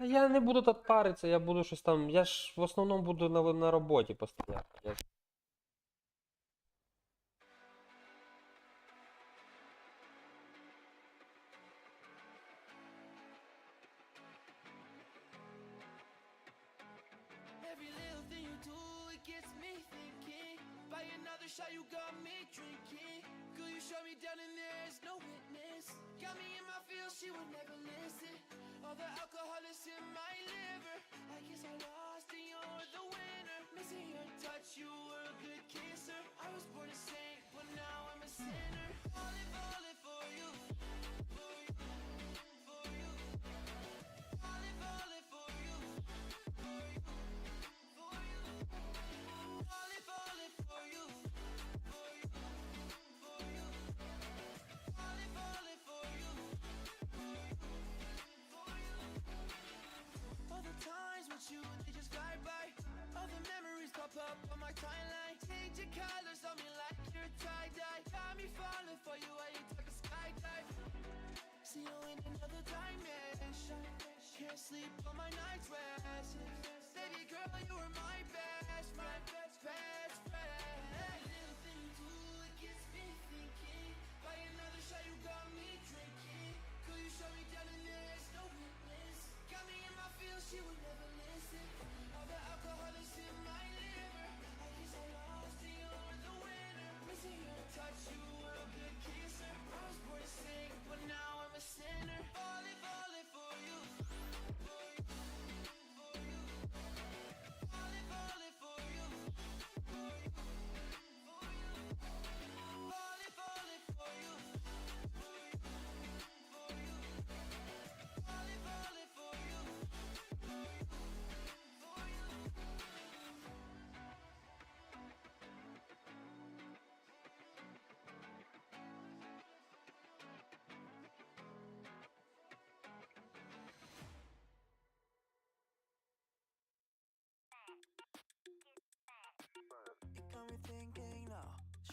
Та я не буду тут паритися, я буду щось там. Я ж в основному буду на, на роботі постійно. Pop up on my timeline. Change your colors on me like you're tie dye. Got me falling for you, I ain't talking skydive. See you in another dimension. Can't sleep on my night's rest. Baby girl, you were my best friend, best, best friend. Every little thing you do, it gets me thinking. By another shot, you got me drinking. Girl, you shut me down and there's no witness. Got me in my feels, she would never listen.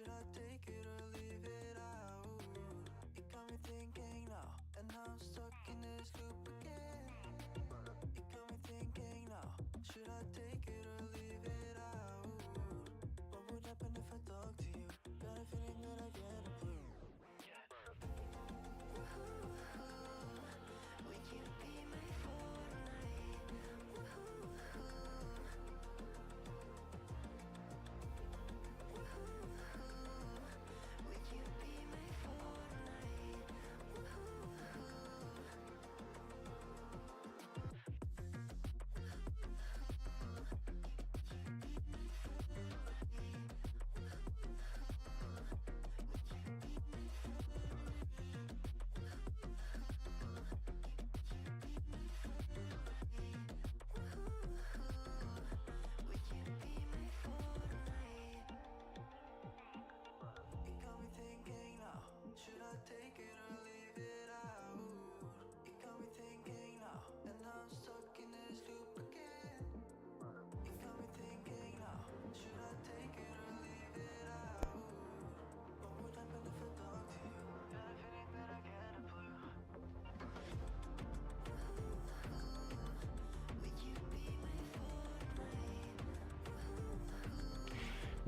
Should I take it or leave it out? It got me thinking now, and I'm stuck in this loop again. It got me thinking now, should I take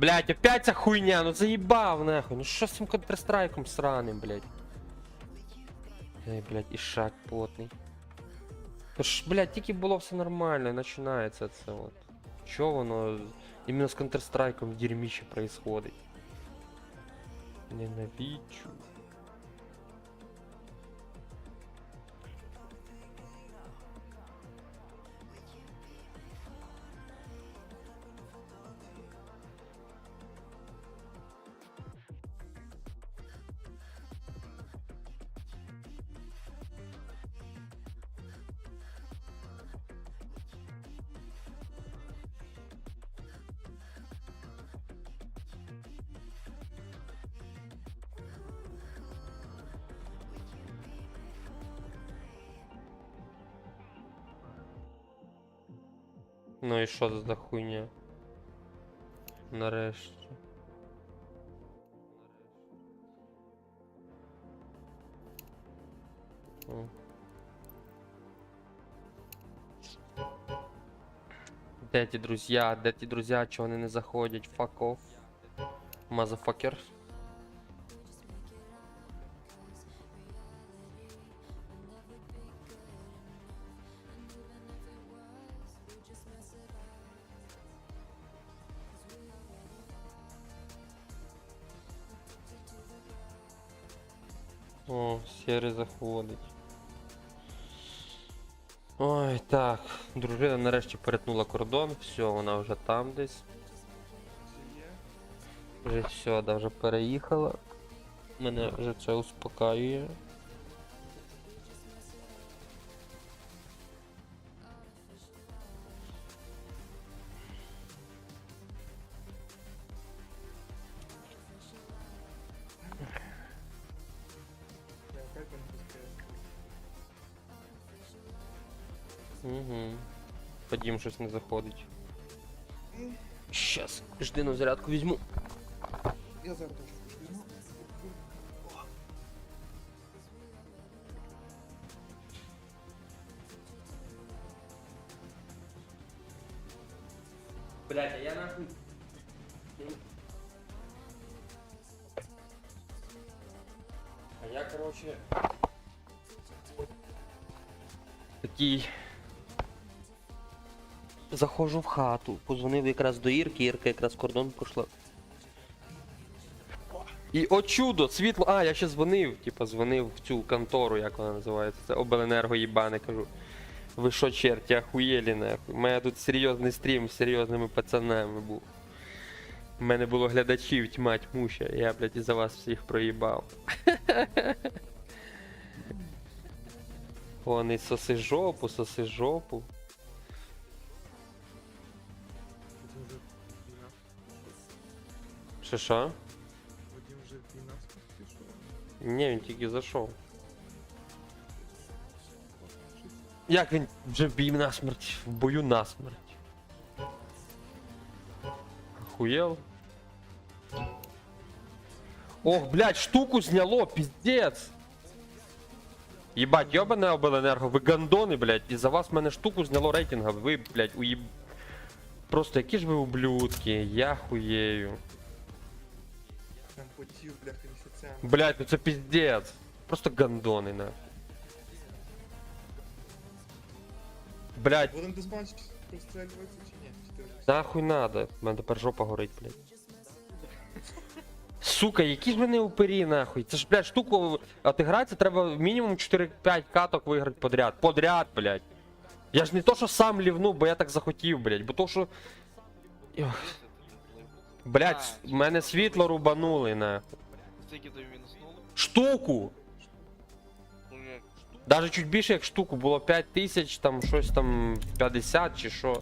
Блять, опять ця хуйня, ну заїбав нахуй. Ну що з цим контрстрайком сраним, блять. Ей, блять, і шаг потний. Тож, блять, тільки було все нормально, і починається це от. Чо воно іменно з контрстрайком в дерьміще происходить? Ненавиджу. Ну і що за хуйня? Нарешті. О. Де ті друзі? Де ті друзі? Чого вони не заходять? Fuck off. Мазафакер. О, сірий заходить. Ой, так. Дружина нарешті перетнула кордон, все, вона вже там десь. Вже все, да, вже переїхала. Мене вже це успокаює. Угу. Подім щось не заходить. Щас, жди на зарядку візьму. Я зараз теж візьму. Блять, а я нахуй. А я, короче. Такий. Заходжу в хату, позвонив якраз до Ірки, Ірка якраз кордон пройшла. І о чудо, світло. А, я ще дзвонив, типа дзвонив в цю контору, як вона називається. Це обленерго їбане, кажу. Ви що, черті, ахуєлі нахуй? У мене тут серйозний стрім з серйозними пацанами був. У мене було глядачів тьма тьмуща, я, блядь, із-за вас всіх проїбав. Вони соси жопу, соси жопу. 12. Що? Вадим вже 12 пішов. Ні, він тільки зайшов. Як він вже бій насмерть? В бою насмерть. Охуєл? Ох, блядь, штуку зняло, пиздец. Ебать, ёбане обленерго, ви гандони, блядь, і за вас мене штуку зняло рейтинга, ви, блядь, уїб... Просто які ж ви ублюдки, я хуєю. Там потів, бляха, місяцями. Блядь, ну це пиздец. Просто гандони, на. Блядь, Будемо дизбанчик розстрілюватися чи ні? Чи ти вже нахуй надо. У мене тепер жопа горить, блядь. Сука, які ж вони упері, нахуй. Це ж, блядь, штуку отигратися треба мінімум 4-5 каток виграти подряд. Подряд, блядь. Я ж не то, що сам лівну, бо я так захотів, блядь, бо то, що. Ох. Блядь, в мене світло рубанули, на. Скільки тобі мінуснуло? Штуку! Ну, Даже чуть більше як штуку, було 5 тисяч, там щось там 50 чи що.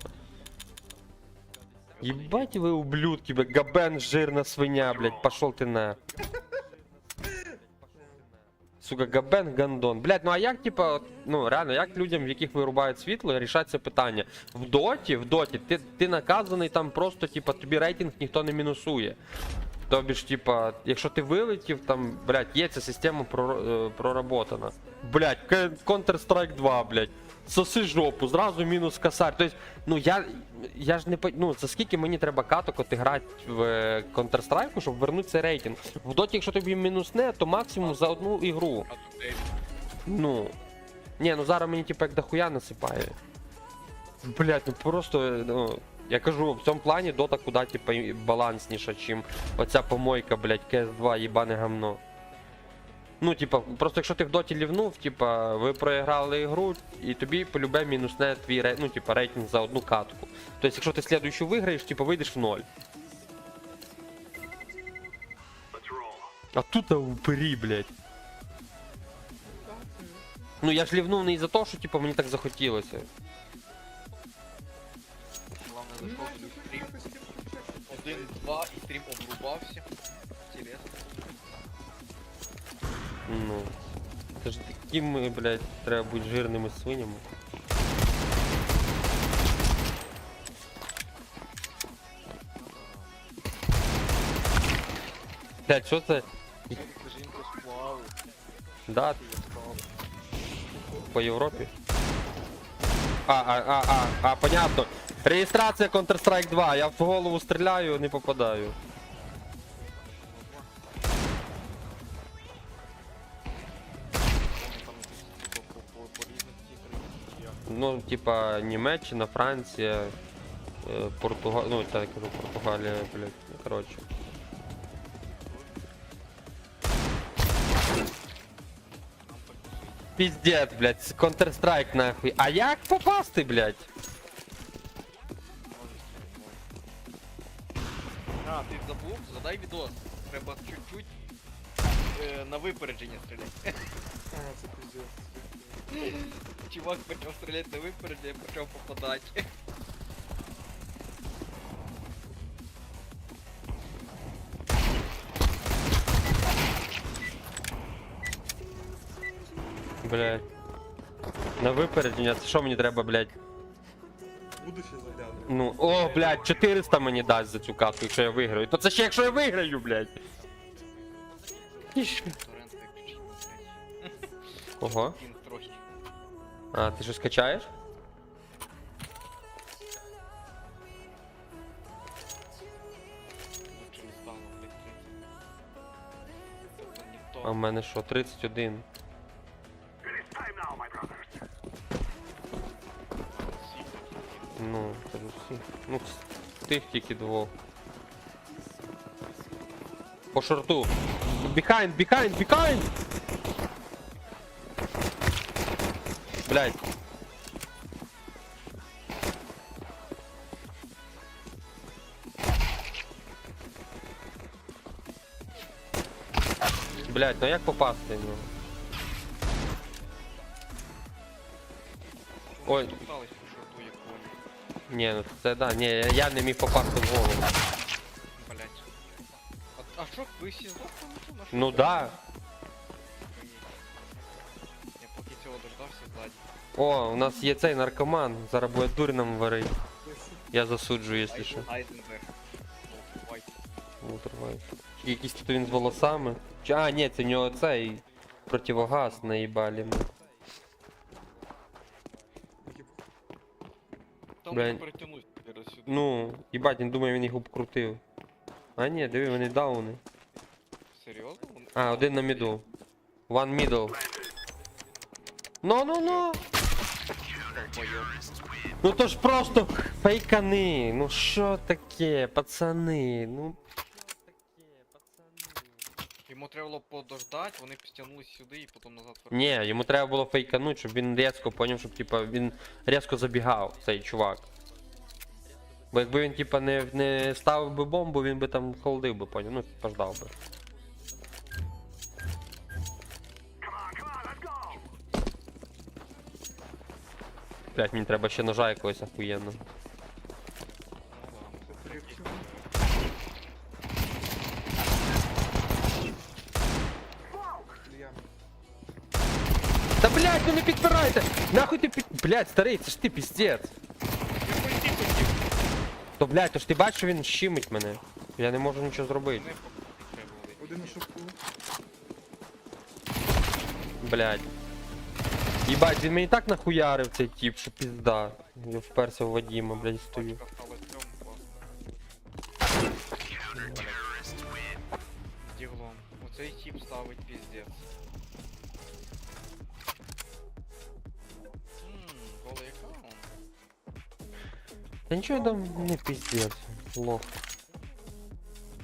Єбать ви ублюдки, бля, габен жирна свиня, блядь, пошел ти на. Сука, габен гандон. Блять, ну а як, типа, ну реально, як людям, в яких вирубають світло, рішать це питання? В доті, в доті, ти, ти наказаний там просто, типа, тобі рейтинг ніхто не мінусує. Тобі ж, типа, якщо ти вилетів, там, блять, є ця система е, проработана. Блять, Counter-Strike 2, блядь. Соси жопу, зразу мінус косарь. Тобто, ну я, я ж не ну, за скільки мені треба каток от грати в е, Counter-Strike, щоб вернути цей рейтинг. В доті, якщо тобі мінусне, то максимум за одну ігру. Ну. Ні, ну зараз мені типу як дохуя насипає. Блять, ну просто, ну. Я кажу, в цьому плані дота куди, типа, балансніша, чим оця помойка, блять, КС2, їбане гамно. Ну, типа, просто якщо ти в доті лівнув, типа, ви проіграли ігру, і тобі полюбе мінусне твій рей- ну, типа, рейтинг за одну катку. Тобто, якщо ти слідуючу виграєш, типа, вийдеш в ноль. А тут упері, блять. Ну я ж лівнув не із-за того, що типу мені так захотілося. Зайшов Вадим, стрім. Один, два, і стрім обрубався. Інтересно. Ну. Це ж такими, блядь, треба бути жирними свинями. Блядь, що це? Жінка сплаву. Да, по Європі? А, а, а, а, а, понятно. Реєстрація Counter-Strike 2. Я в голову стріляю, не попадаю. Ну, типа, Німеччина, Франція, е, Португалія. Ну, так, я кажу, Португалія, блядь. Ну, коротше. Піздець, блядь, Counter-Strike нахуй. А як попасти, блядь? А, ти забув? Задай відос. Треба чуть-чуть е, на випередження стріляти. А, це пиздец. Чувак почав стріляти на випередження, почав попадати. Блядь. На випередження, це що мені треба, блядь? Будуще заглядаю. Ну, о, блядь, 400 мені дасть за цю катку, якщо я виграю. То це ще якщо я виграю, блядь. Ого. А, ти щось качаєш? Лучше не стало, блядь, 30. Не то. А в мене що, 31? Всі такі. Ну, кажу всі. Ну, тих тільки двох. По шорту. Behind, behind, behind! Блядь. Блядь, ну як попасти? Ну? Ой. Ой. Сталося, що ту як коні. Ні, ну це да, ні, я- я не міг попасти в голову. Блять. А, а що, ви всі здохли на ту? Ну да. Цього дождався ззаді. О, у нас є цей наркоман, зараз буде дурь нам варить. Я засуджую, якщо що. Айзенберг. Тривай. Якийсь тут він з волосами. Чи, а, ні, це в нього цей противогаз наїбалі. Там Бля. не зараз сюди. Ну, їбать, він думає, він їх обкрутив. А ні, диви, вони дауни. Серйозно? А, один на міду. One middle. Ну, ну, ну. Ну то ж просто фейкани. Ну що таке, пацани? Ну. Йому треба було подождати, вони підтягнулись сюди і потім назад Ні, йому треба було фейкануть, щоб він різко поняв, щоб типа він різко забігав, цей чувак. Бо якби він типа не, не ставив би бомбу, він би там холодив би, поняв, ну пождав би. Блять, мені треба ще ножа якогось охуєнного. Та блять, ну не підпирайте! Нахуй ти під... Блять, старий, це ж ти піздець. То блять, то ж ти бачиш, що він щимить мене. Я не можу нічого зробити. Один на шовку. Блять. Їбать, він мені так нахуярив цей тип, що пізда. Я вперся в Вадима, блять, стою. Діглом. Оцей тип ставить голий аккаунт. Та нічого там не піздець. Лох.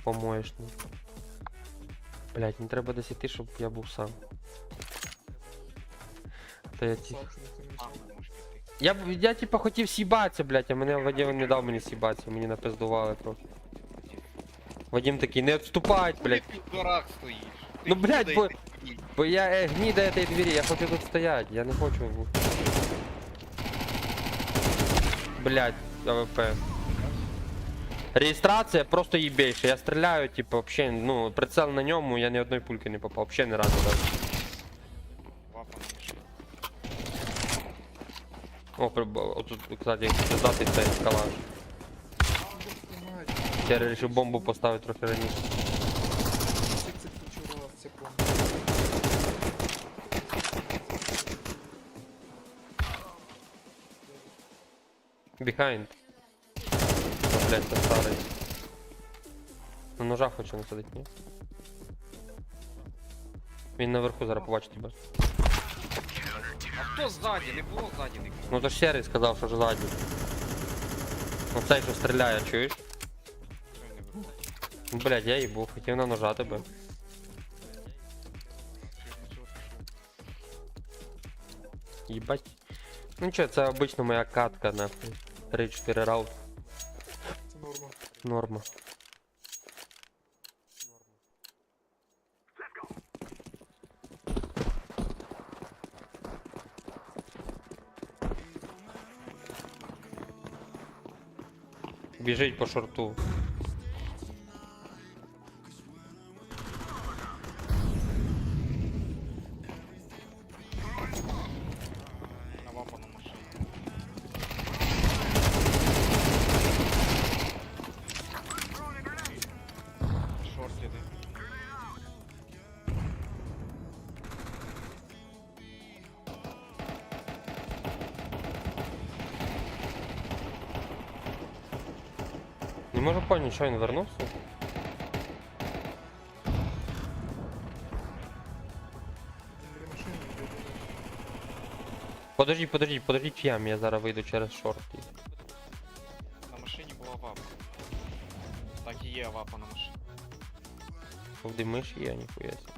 Помоєшний. Блять, не треба десь іти, щоб я був сам. Та я ті... Я, б- я типа хотів сібатися, блять, а мене Вадим не дав мені сібатися, мені напиздували трохи. Вадим такий, не відступать, блять. Ти в дворах стоїш. Ну, Ти блядь, куди бо- ти стоїш? Бо я е, гніда этой двері, я хочу тут стоять, я не хочу. Блять, АВП. Реєстрація просто їбейша. Я стріляю, типу, вообще, ну, прицел на ньому, я ні одної пульки не попав, вообще не разу даже. О, приб- кстати, здати цей. Мать, Я вирішив бомбу поставити трохи раніше. Behind. блядь, це старий. На ножах хоче насадить, ні? Він наверху зараз побачить тебе. А хто ззаді? Не було ззаді нікого. Ну то ж серий сказав, що ж ззаді. Ну цей, що стріляє, чуєш? Що не було? Ну, блядь, я їбу, хотів на ножа тебе. Їбать. Ну нічого, це обично моя катка, нахуй. 3-4 раут. Це норма. Норма. Біжить по шорту. Не можу поняти, що він вернувся. Біля машини йде. Подождіть, подождіть, подождіть в ямі, я зараз вийду через шорт. На машині була вапа. Так і є вапа на машині. Вдимиш є, ніхуя. сі.